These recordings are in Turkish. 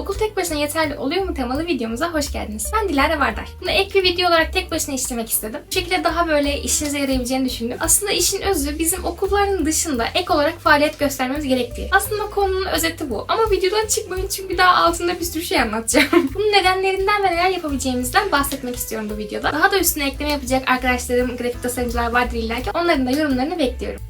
okul tek başına yeterli oluyor mu temalı videomuza hoş geldiniz. Ben Dilara Vardar. Bunu ek bir video olarak tek başına işlemek istedim. Bu şekilde daha böyle işinize yarayabileceğini düşündüm. Aslında işin özü bizim okulların dışında ek olarak faaliyet göstermemiz gerektiği. Aslında konunun özeti bu. Ama videodan çıkmayın çünkü daha altında bir sürü şey anlatacağım. Bunun nedenlerinden ve neler yapabileceğimizden bahsetmek istiyorum bu videoda. Daha da üstüne ekleme yapacak arkadaşlarım, grafik tasarımcılar vardır illa ki. Onların da yorumlarını bekliyorum.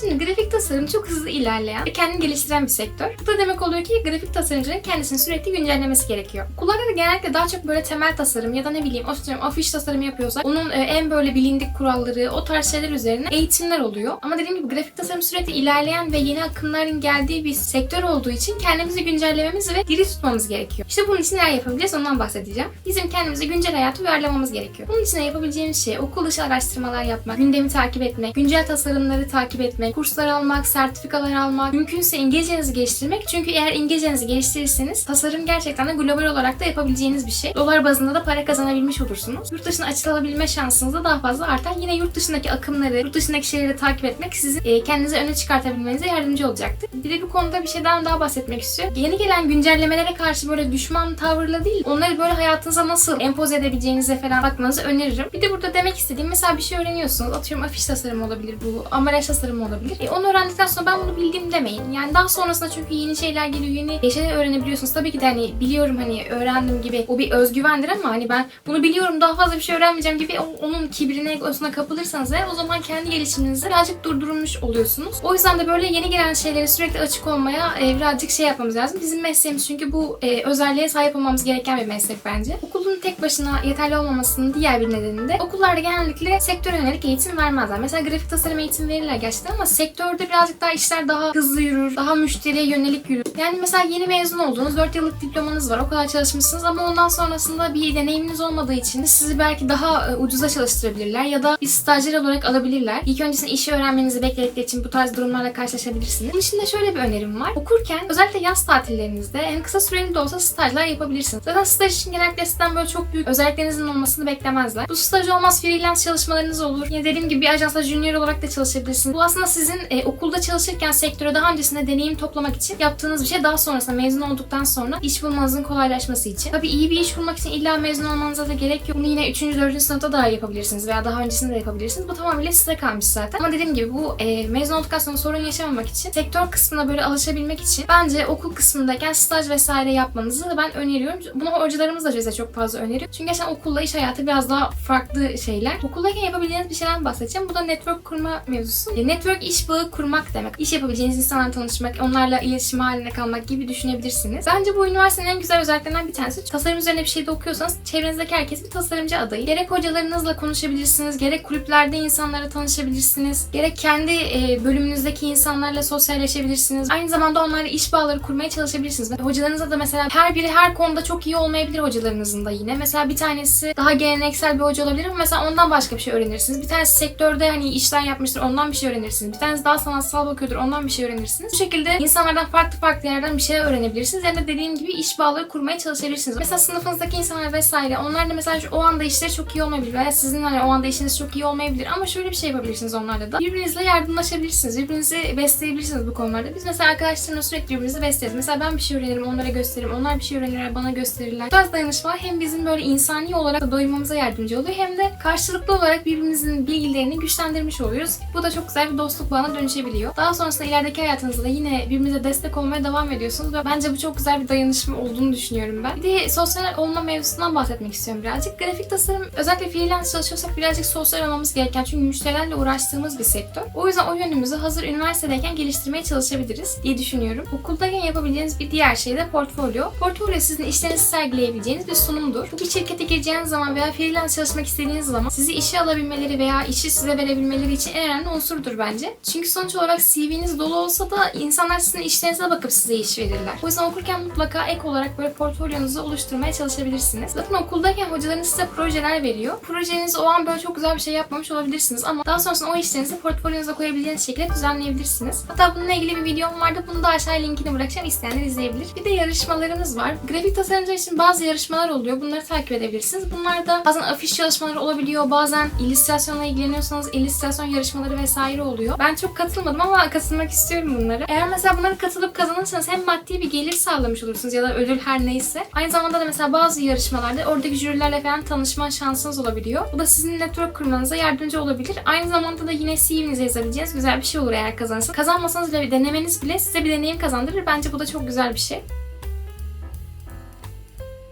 Şimdi grafik tasarım çok hızlı ilerleyen ve kendini geliştiren bir sektör. Bu da demek oluyor ki grafik tasarımcının kendisini sürekli güncellemesi gerekiyor. Da genellikle daha çok böyle temel tasarım ya da ne bileyim atıyorum afiş tasarımı yapıyorsak onun e, en böyle bilindik kuralları o tarz şeyler üzerine eğitimler oluyor. Ama dediğim gibi grafik tasarım sürekli ilerleyen ve yeni akımların geldiği bir sektör olduğu için kendimizi güncellememiz ve diri tutmamız gerekiyor. İşte bunun için neler yapabileceğiz ondan bahsedeceğim. Bizim kendimizi güncel hayata uyarlamamız gerekiyor. Bunun için yapabileceğimiz şey okul dışı araştırmalar yapmak, gündemi takip etmek, güncel tasarımları takip etmek, kurslar almak, sertifikalar almak, mümkünse İngilizcenizi geliştirmek. Çünkü eğer İngilizcenizi geliştirirseniz tasarım gerçekten de global olarak da yapabileceğiniz bir şey. Dolar bazında da para kazanabilmiş olursunuz. Yurt dışına açılabilme şansınız da daha fazla artar. Yine yurt dışındaki akımları, yurt dışındaki şeyleri takip etmek sizin e, kendinizi öne çıkartabilmenize yardımcı olacaktır. Bir de bu konuda bir şeyden daha bahsetmek istiyorum. Yeni gelen güncellemelere karşı böyle düşman tavırla değil, onları böyle hayatınıza nasıl empoze edebileceğinize falan bakmanızı öneririm. Bir de burada demek istediğim mesela bir şey öğreniyorsunuz. Atıyorum afiş tasarımı olabilir bu, ambalaj tasarımı olabilir. E, onu öğrendikten sonra ben bunu bildim demeyin. Yani daha sonrasında çünkü yeni şeyler geliyor, yeni şeyler öğrenebiliyorsunuz. Tabii ki de hani biliyorum hani öğrendim gibi o bir özgüvendir ama hani ben bunu biliyorum daha fazla bir şey öğrenmeyeceğim gibi onun kibrine, egosuna kapılırsanız eğer o zaman kendi gelişiminizi birazcık durdurmuş oluyorsunuz. O yüzden de böyle yeni gelen şeylere sürekli açık olmaya e, birazcık şey yapmamız lazım. Bizim mesleğimiz çünkü bu e, özelliğe sahip olmamız gereken bir meslek bence. Okulun tek başına yeterli olmamasının diğer bir nedeni de okullarda genellikle sektöre yönelik eğitim vermezler. Mesela grafik tasarım eğitim verirler gerçekten ama sektörde birazcık daha işler daha hızlı yürür, daha müşteriye yönelik yürür. Yani mesela yeni mezun oldunuz, 4 yıllık diplomanız var, o kadar çalışmışsınız ama ondan sonrasında bir deneyiminiz olmadığı için sizi belki daha e, ucuza çalıştırabilirler ya da bir stajyer olarak alabilirler. İlk öncesinde işi öğrenmenizi bekledikleri için bu tarz durumlarla karşılaşabilirsiniz. Bunun için de şöyle bir önerim var. Okurken özellikle yaz tatillerinizde en kısa süreli de olsa stajlar yapabilirsiniz. Zaten staj için genellikle sizden böyle çok büyük özelliklerinizin olmasını beklemezler. Bu staj olmaz freelance çalışmalarınız olur. Yine dediğim gibi bir ajansa junior olarak da çalışabilirsiniz. Bu aslında sizin e, okulda çalışırken sektöre daha öncesinde deneyim toplamak için yaptığınız bir şey. Daha sonrasında mezun olduktan sonra iş bulmanızın kolaylaşması için. Tabii iyi bir iş bulmak için illa mezun olmanıza da gerek yok. Bunu yine 3. 4. sınıfta da yapabilirsiniz veya daha öncesinde de yapabilirsiniz. Bu tamamıyla size kalmış zaten. Ama dediğim gibi bu e, mezun olduktan sonra sorun yaşamamak için sektör kısmına böyle alışabilmek için bence okul kısmındayken staj vesaire yapmanızı ben öneriyorum. Bunu hocalarımız da bize çok fazla öneriyor. Çünkü gerçekten okulla iş hayatı biraz daha farklı şeyler. Okuldayken yapabileceğiniz bir şeyden bahsedeceğim. Bu da network kurma mevzusu. E, network iş bağı kurmak demek. İş yapabileceğiniz insanlarla tanışmak, onlarla iletişim halinde kalmak gibi düşünebilirsiniz. Bence bu üniversitenin en güzel özelliklerinden bir tanesi. Tasarım üzerine bir şey de okuyorsanız çevrenizdeki herkes bir tasarımcı adayı. Gerek hocalarınızla konuşabilirsiniz, gerek kulüplerde insanlara tanışabilirsiniz, gerek kendi e, bölümünüzdeki insanlarla sosyalleşebilirsiniz. Aynı zamanda onlarla iş bağları kurmaya çalışabilirsiniz. Ve Hocalarınızla da mesela her biri her konuda çok iyi olmayabilir hocalarınızın da yine. Mesela bir tanesi daha geleneksel bir hoca olabilir ama mesela ondan başka bir şey öğrenirsiniz. Bir tanesi sektörde hani işler yapmıştır ondan bir şey öğrenirsiniz. Bir tanesi daha sanatsal bakıyordur ondan bir şey öğrenirsiniz. Bu şekilde insanlardan farklı farklı yerlerden bir şeyler öğrenebilirsiniz. Ya da dediğim gibi iş bağları kurmaya çalışabilirsiniz. Mesela sınıfınızdaki insanlar vesaire onlar da mesela şu- o anda işleri çok iyi olmayabilir veya sizin hani o anda işiniz çok iyi olmayabilir ama şöyle bir şey yapabilirsiniz onlarla da. Birbirinizle yardımlaşabilirsiniz. Birbirinizi besleyebilirsiniz bu konularda. Biz mesela arkadaşlarımla sürekli birbirimizi besleriz. Mesela ben bir şey öğrenirim onlara gösteririm. Onlar bir şey öğrenirler bana gösterirler. Bu tarz dayanışmalar hem bizim böyle insani olarak da doymamıza yardımcı oluyor hem de karşılıklı olarak birbirimizin bilgilerini güçlendirmiş oluyoruz. Bu da çok güzel bir dostluk bağına dönüşebiliyor. Daha sonrasında ilerideki hayatınızda da yine birbirinize destek olmaya devam ediyorsunuz ve bence bu çok güzel bir dayanışma olduğunu düşünüyorum ben. Bir de sosyal olma mevzusundan bahsetmek istiyorum birazcık. Grafik tasarım özellikle freelance çalışıyorsak birazcık sosyal olmamız gereken çünkü müşterilerle uğraştığımız bir sektör. O yüzden o yönümüzü hazır üniversitedeyken geliştirmeye çalışabiliriz diye düşünüyorum. Okuldayken yapabileceğiniz bir diğer şey de portfolyo. Portfolyo sizin işlerinizi sergileyebileceğiniz bir sunumdur. Bir şirkete gireceğiniz zaman veya freelance çalışmak istediğiniz zaman sizi işe alabilmeleri veya işi size verebilmeleri için en önemli unsurdur bence. Çünkü sonuç olarak CV'niz dolu olsa da insanlar sizin işlerinize bakıp size iş verirler. O yüzden okurken mutlaka ek olarak böyle portfolyonuzu oluşturmaya çalışabilirsiniz. Zaten okuldayken hocalarınız size projeler veriyor. Projeniz o an böyle çok güzel bir şey yapmamış olabilirsiniz ama daha sonrasında o işlerinizi portfolyonuza koyabileceğiniz şekilde düzenleyebilirsiniz. Hatta bununla ilgili bir videom vardı. Bunu da aşağıya linkini bırakacağım. İsteyenler izleyebilir. Bir de yarışmalarımız var. Grafik tasarımcılar için bazı yarışmalar oluyor. Bunları takip edebilirsiniz. Bunlar da bazen afiş çalışmaları olabiliyor. Bazen illüstrasyonla ilgileniyorsanız illüstrasyon yarışmaları vesaire oluyor. Ben çok katılmadım ama katılmak istiyorum bunlara. Eğer mesela bunlara katılıp kazanırsanız hem maddi bir gelir sağlamış olursunuz ya da ödül her neyse. Aynı zamanda da mesela bazı yarışmalarda oradaki jürilerle falan tanışma şansınız olabiliyor. Bu da sizin network kurmanıza yardımcı olabilir. Aynı zamanda da yine CV'nize yazabileceğiniz güzel bir şey olur eğer kazanırsanız. Kazanmasanız bile denemeniz bile size bir deneyim kazandırır. Bence bu da çok güzel bir şey.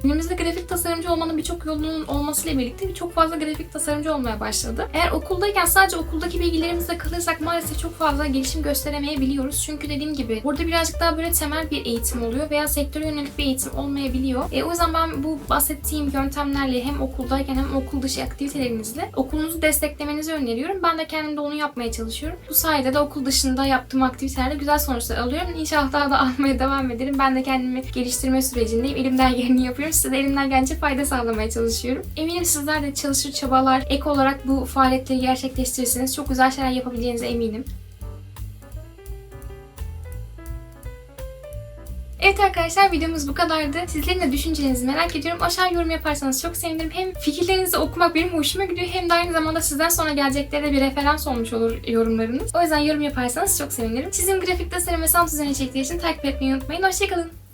Günümüzde grafik tasarımcı olmanın birçok yolunun olmasıyla birlikte çok fazla grafik tasarımcı olmaya başladı. Eğer okuldayken sadece okuldaki bilgilerimizle kalırsak maalesef çok fazla gelişim gösteremeyebiliyoruz. Çünkü dediğim gibi burada birazcık daha böyle temel bir eğitim oluyor veya sektöre yönelik bir eğitim olmayabiliyor. E, o yüzden ben bu bahsettiğim yöntemlerle hem okuldayken hem okul dışı aktivitelerinizle okulunuzu desteklemenizi öneriyorum. Ben de kendim de onu yapmaya çalışıyorum. Bu sayede de okul dışında yaptığım aktivitelerde güzel sonuçlar alıyorum. İnşallah daha da almaya devam ederim. Ben de kendimi geliştirme sürecindeyim. Elimden geleni yapıyorum. Size de elimden gelince fayda sağlamaya çalışıyorum. Eminim sizler de çalışır çabalar, ek olarak bu faaliyetleri gerçekleştirirseniz çok güzel şeyler yapabileceğinize eminim. Evet arkadaşlar videomuz bu kadardı. Sizlerin de düşüncelerinizi merak ediyorum. Aşağı yorum yaparsanız çok sevinirim. Hem fikirlerinizi okumak benim hoşuma gidiyor hem de aynı zamanda sizden sonra geleceklere bir referans olmuş olur yorumlarınız. O yüzden yorum yaparsanız çok sevinirim. Çizim, grafik tasarım ve sanat üzerine içerikler için takip etmeyi unutmayın. Hoşçakalın.